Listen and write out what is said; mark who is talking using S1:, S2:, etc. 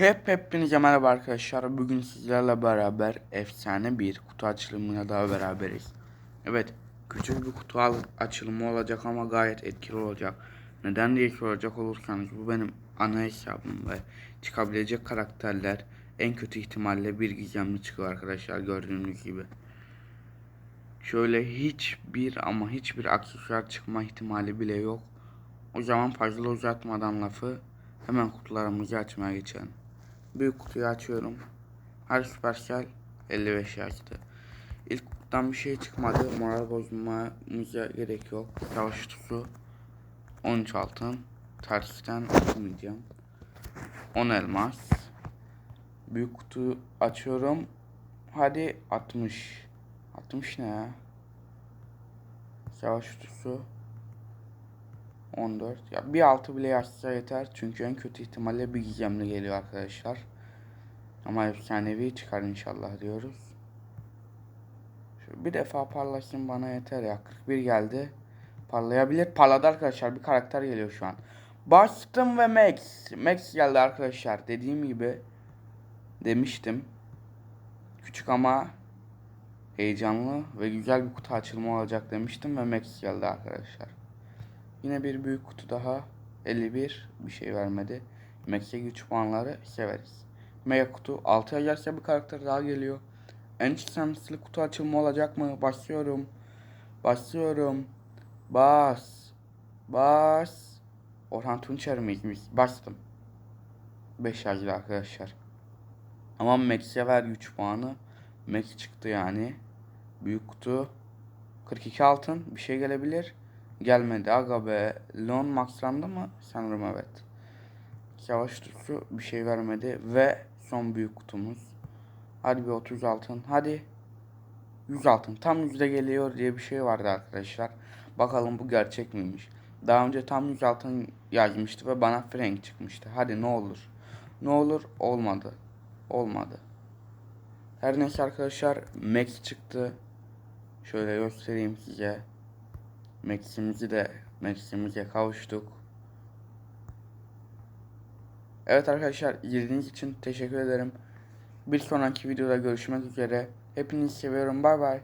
S1: Hep hepinize merhaba arkadaşlar. Bugün sizlerle beraber efsane bir kutu açılımıyla daha beraberiz. Evet, küçük bir kutu açılımı olacak ama gayet etkili olacak. Neden diye soracak olursanız bu benim ana hesabım ve çıkabilecek karakterler en kötü ihtimalle bir gizemli çıkıyor arkadaşlar gördüğünüz gibi. Şöyle hiçbir ama hiçbir aksesuar çıkma ihtimali bile yok. O zaman fazla uzatmadan lafı hemen kutularımızı açmaya geçelim. Büyük kutuyu açıyorum. Her Supercell 55 açtı. İlk kutudan bir şey çıkmadı. Moral bozmamıza gerek yok. Savaş kutusu 13 altın. Tersten okumayacağım. 10 elmas. Büyük kutu açıyorum. Hadi 60. 60 ne ya? Savaş kutusu 14. Ya bir altı bile yazsa yeter. Çünkü en kötü ihtimalle bir gizemli geliyor arkadaşlar. Ama efsanevi çıkar inşallah diyoruz. Şu bir defa parlasın bana yeter ya. 41 geldi. Parlayabilir. Parladı arkadaşlar. Bir karakter geliyor şu an. Bastım ve Max. Max geldi arkadaşlar. Dediğim gibi demiştim. Küçük ama heyecanlı ve güzel bir kutu açılımı olacak demiştim ve Max geldi arkadaşlar. Yine bir büyük kutu daha. 51 bir şey vermedi. Max'e güç puanları severiz. Mega kutu 6 gelse bir karakter daha geliyor. En şanslı kutu açılımı olacak mı? Başlıyorum. Başlıyorum. Bas. Bas. Orhan Tunçer miyiz? Bastım. 5 yazdı arkadaşlar. Ama Max'e ver güç puanı. Max çıktı yani. Büyük kutu. 42 altın. Bir şey gelebilir. Gelmedi. Aga be. Lon maxlandı mı? Sanırım evet. Savaş tutusu bir şey vermedi. Ve son büyük kutumuz. Hadi bir 30 altın. Hadi. 100 altın. Tam yüzde geliyor diye bir şey vardı arkadaşlar. Bakalım bu gerçek miymiş. Daha önce tam 100 altın yazmıştı ve bana Frank çıkmıştı. Hadi ne olur. Ne olur olmadı. Olmadı. Her neyse arkadaşlar Max çıktı. Şöyle göstereyim size. Max'imizi de Max'imize kavuştuk. Evet arkadaşlar izlediğiniz için teşekkür ederim. Bir sonraki videoda görüşmek üzere. Hepinizi seviyorum. Bay bay.